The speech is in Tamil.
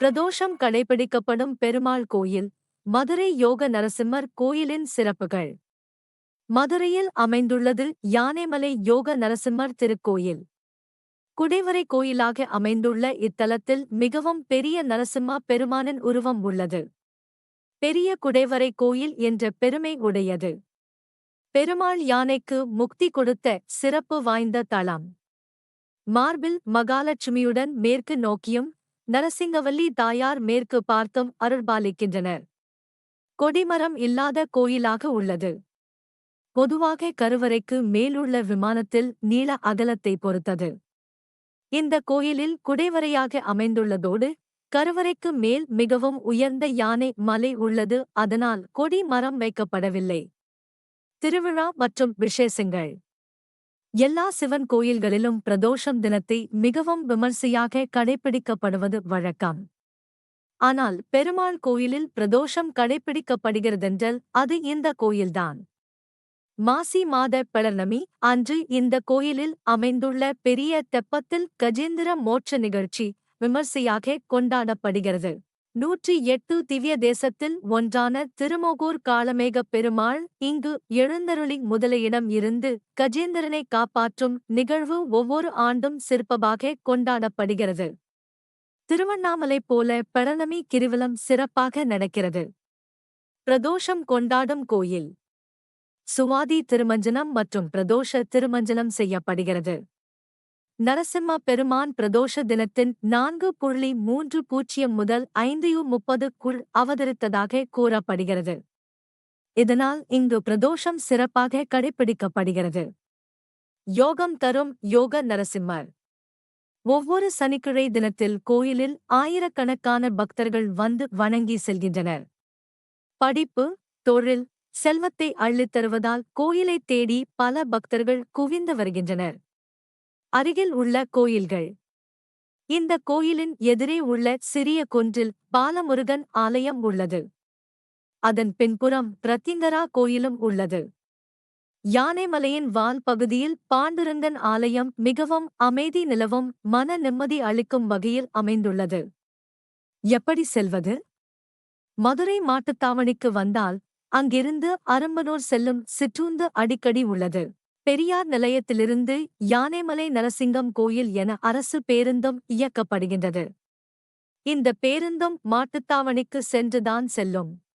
பிரதோஷம் கடைபிடிக்கப்படும் பெருமாள் கோயில் மதுரை யோக நரசிம்மர் கோயிலின் சிறப்புகள். மதுரையில் அமைந்துள்ளது யானைமலை யோக நரசிம்மர் திருக்கோயில். குடைவரை கோயிலாக அமைந்துள்ள இத்தலத்தில் மிகவும் பெரிய நரசிம்மா பெருமானின் உருவம் உள்ளது. பெரிய குடைவரை கோயில் என்ற பெருமை உடையது. பெருமாள் யானைக்கு முக்தி கொடுத்த சிறப்பு வாய்ந்த தலம். மார்பில் மகாலட்சுமியுடன் மேற்கு நோக்கியும் நரசிங்கவல்லி தாயார் மேற்கு பார்த்தும் அருள்பாலிக்கின்றனர். கொடிமரம் இல்லாத கோயிலாக உள்ளது. பொதுவாக கருவறைக்கு மேலுள்ள விமானத்தில் நீள அகலத்தை பொறுத்தது. இந்த கோயிலில் குடைவரையாக அமைந்துள்ளதோடு கருவறைக்கு மேல் மிகவும் உயர்ந்த யானை மலை உள்ளது அதனால் கொடி மரம் வைக்கப்படவில்லை. திருவிழா மற்றும் விசேஷங்கள். எல்லா சிவன் கோயில்களிலும் பிரதோஷம் தினத்தை மிகவும் விமர்சையாக கடைபிடிக்கப்படுவது வழக்கம். ஆனால் பெருமாள் கோயிலில் பிரதோஷம் கடைபிடிக்கப்படுகிறதென்றால் அது இந்த கோயில்தான். மாசி மாத பௌர்ணமி அன்று இந்த கோயிலில் அமைந்துள்ள பெரிய தெப்பத்தில் கஜேந்திர மோட்ச நிகழ்ச்சி விமர்சையாக கொண்டாடப்படுகிறது. நூற்றி எட்டு திவ்ய தேசத்தில் ஒன்றான திருமோகூர் காளமேகப் பெருமாள் இங்கு எழுந்தருளி முதலையிடம் இருந்து கஜேந்திரனை காப்பாற்றும் நிகழ்வு ஒவ்வொரு ஆண்டும் சிற்பமாக கொண்டாடப்படுகிறது. திருவண்ணாமலை போல பழனமி கிருவலம் சிறப்பாக நடக்கிறது. பிரதோஷம் கொண்டாடும் கோயில். சுவாதி திருமஞ்சனம் மற்றும் பிரதோஷ திருமஞ்சனம் செய்யப்படுகிறது. நரசிம்ம பெருமான் பிரதோஷ தினத்தின் நான்கு புள்ளி மூன்று பூஜ்ஜியம் முதல் ஐந்து முப்பதுக்குள் அவதரித்ததாக கூறப்படுகிறது. இதனால் இங்கு பிரதோஷம் சிறப்பாக கடைபிடிக்கப்படுகிறது யோகம் தரும் யோக நரசிம்மர். ஒவ்வொரு சனிக்கிழை தினத்தில் கோயிலில் ஆயிரக்கணக்கான பக்தர்கள் வந்து வணங்கி செல்கின்றனர். படிப்பு தொழில் செல்வத்தை அள்ளித் தருவதால் கோயிலைத் தேடி பல பக்தர்கள் குவிந்து வருகின்றனர். அருகில் உள்ள கோயில்கள். இந்த கோயிலின் எதிரே உள்ள சிறிய குன்றில் பாலமுருகன் ஆலயம் உள்ளது. அதன் பின்புறம் பிரத்திங்கரா கோயிலும் உள்ளது. யானைமலையின் வால் பகுதியில் பாண்டுரங்கன் ஆலயம் மிகவும் அமைதி நிலவும் மன நிம்மதி அளிக்கும் வகையில் அமைந்துள்ளது. எப்படி செல்வது? மதுரை மாட்டுத்தாவணிக்கு வந்தால் அங்கிருந்து அரம்பனூர் செல்லும் சிற்றூந்து அடிக்கடி உள்ளது. பெரியார் நிலையத்திலிருந்து யானைமலை நரசிங்கம் கோயில் என அரசு பேருந்தும் இயக்கப்படுகின்றது. இந்த பேருந்தும் மாட்டுத்தாவணிக்கு சென்றுதான் செல்லும்.